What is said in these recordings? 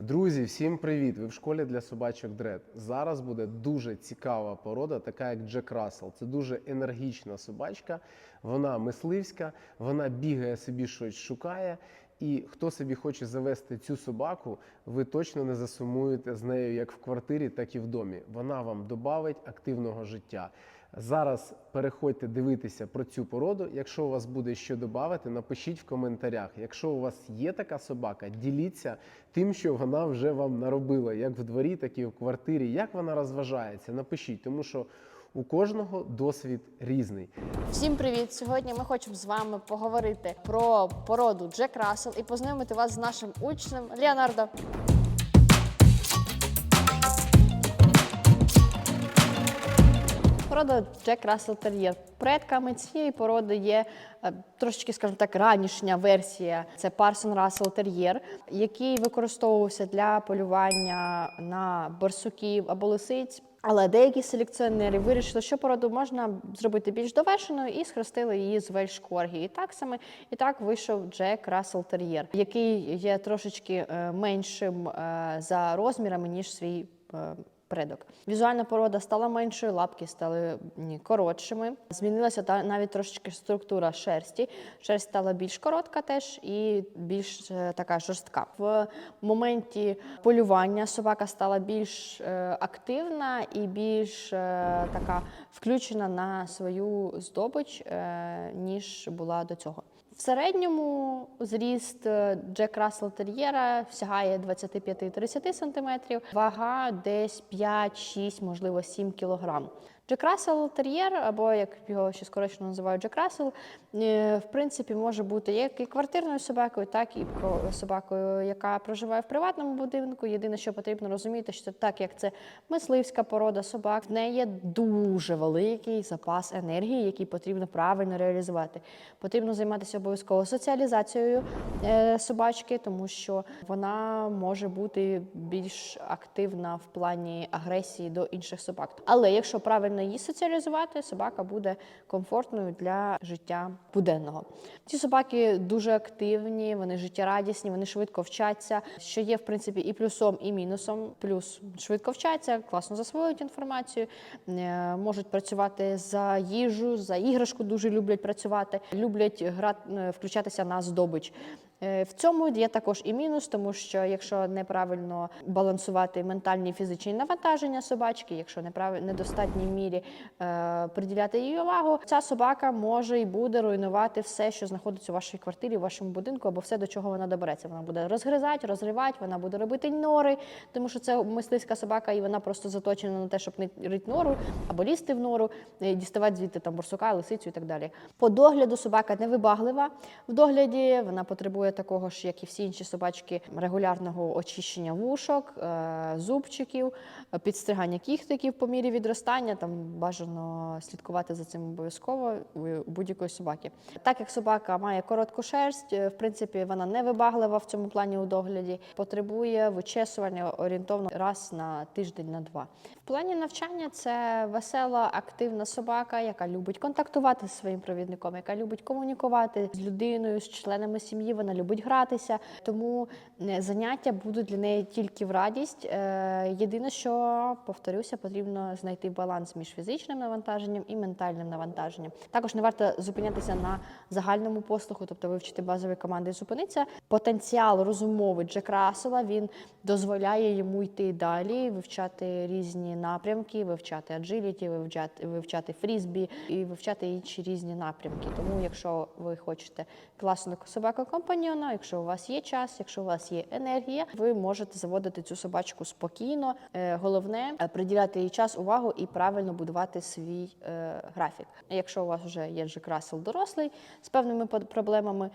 Друзі, всім привіт! Ви в школі для собачок Дред. Зараз буде дуже цікава порода, така як Джек Рассел. Це дуже енергічна собачка. Вона мисливська, вона бігає собі щось шукає. І хто собі хоче завести цю собаку, ви точно не засумуєте з нею як в квартирі, так і в домі. Вона вам додавить активного життя. Зараз переходьте дивитися про цю породу. Якщо у вас буде що додати, напишіть в коментарях. Якщо у вас є така собака, діліться тим, що вона вже вам наробила, як в дворі, так і в квартирі. Як вона розважається, напишіть, тому що у кожного досвід різний. Всім привіт! Сьогодні ми хочемо з вами поговорити про породу Джек Рассел і познайомити вас з нашим учнем Леонардо. Порода Джек Рассел Тер'єр. Предками цієї породи є е, трошечки, скажімо так, ранішня версія. Це Парсон Рассел Тер'єр, який використовувався для полювання на барсуків або лисиць. Але деякі селекціонери вирішили, що породу можна зробити більш довершеною і схрестили її з Вельш Коргі. І так саме і так вийшов Джек Рассел Тер'єр, який є трошечки е, меншим е, за розмірами ніж свій. Предок. Візуальна порода стала меншою, лапки стали коротшими. Змінилася та навіть трошечки структура шерсті. Шерсть стала більш коротка теж і більш е, така жорстка. В моменті полювання собака стала більш е, активна і більш е, така включена на свою здобич, ніж була до цього. Середньому зріст е, Джек Рассел Тер'єра сягає 25-30 см, вага десь 5-6, можливо 7 кг. Джек Рассел Тер'єр, або як його ще скорочено називають Джек Рассел, е, в принципі, може бути як і квартирною собакою, так і собакою, яка проживає в приватному будинку. Єдине, що потрібно розуміти, що так як це мисливська порода собак, в неї є дуже великий запас енергії, який потрібно правильно реалізувати. Потрібно займатися обов'язково соціалізацією е, собачки, тому що вона може бути більш активна в плані агресії до інших собак. Але якщо правильно її соціалізувати, собака буде комфортною для життя буденного. Ці собаки дуже активні, вони життєрадісні, вони швидко вчаться, що є в принципі і плюсом, і мінусом. Плюс швидко вчаться, класно засвоюють інформацію, е, можуть працювати за їжу, за іграшку дуже люблять працювати, люблять грати, включатися на здобич. Е, В цьому є також і мінус, тому що якщо неправильно балансувати ментальні і фізичні навантаження собачки, якщо неправильно недостатній мірі е, приділяти їй увагу, ця собака може і буде руйнувати все, що знаходиться у вашій квартирі, у вашому будинку, або все, до чого вона добереться. Вона буде розгризати, розривати, вона буде робити нори, тому що це мисливська собака, і вона просто заточена на те, щоб не рити нору або лізти в нору, е, діставати звідти там борсука, лисицю і так далі. По догляду собака невибаглива. В догляді вона потребує такого ж, як і всі інші собачки, регулярного очищення вушок, е, зубчиків, підстригання кіхтиків по мірі відростання. Там бажано слідкувати за цим обов'язково у будь-якої собаки. Так як собака має коротку шерсть, е, в принципі, вона невибаглива в цьому плані у догляді, потребує вичесування орієнтовно раз на тиждень на два. В плані навчання це весела, активна собака, яка любить контактувати зі своїм провідником, яка любить комунікувати з людиною, з членами сім'ї. Вона любить гратися. Тому е, заняття будуть для неї тільки в радість. Е, Єдине, що повторюся, потрібно знайти баланс між фізичним навантаженням і ментальним навантаженням. Також не варто зупинятися на загальному послуху, тобто вивчити базові команди і зупинитися. Потенціал розумовий Джек Рассела він дозволяє йому йти далі, вивчати різні напрямки, вивчати аджиліті, вивчати, вивчати фрізбі і вивчати інші різні напрямки. Тому, якщо ви хочете класну собаку компаньйона, якщо у вас є час, якщо у вас є енергія, ви можете заводити цю собачку спокійно. Е, Головне е, приділяти їй час, увагу і правильно будувати свій е, графік. Якщо у вас вже є Джек Рассел дорослий з певними проблемами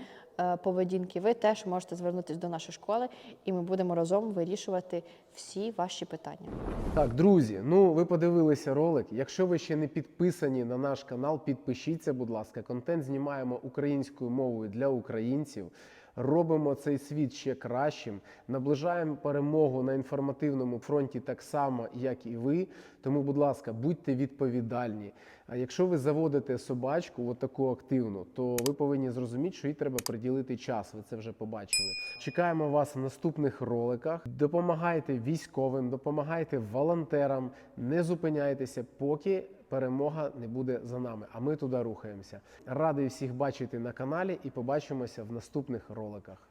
поведінки, ви теж можете звернутися до нашої школи, і ми будемо разом вирішувати всі ваші питання. Так, друзі, ну ви подивилися ролик. Якщо ви ще не підписані на наш канал, підпишіться, будь ласка. Контент знімаємо українською мовою для українців. Робимо цей світ ще кращим, наближаємо перемогу на інформативному фронті так само, як і ви. Тому, будь ласка, будьте відповідальні. А якщо ви заводите собачку, от таку активну, то ви повинні зрозуміти, що їй треба приділити час. Ви це вже побачили. Чекаємо вас в наступних роликах. Допомагайте військовим, допомагайте волонтерам, не зупиняйтеся, поки перемога не буде за нами. А ми туди рухаємося. Радий всіх бачити на каналі і побачимося в наступних роликах.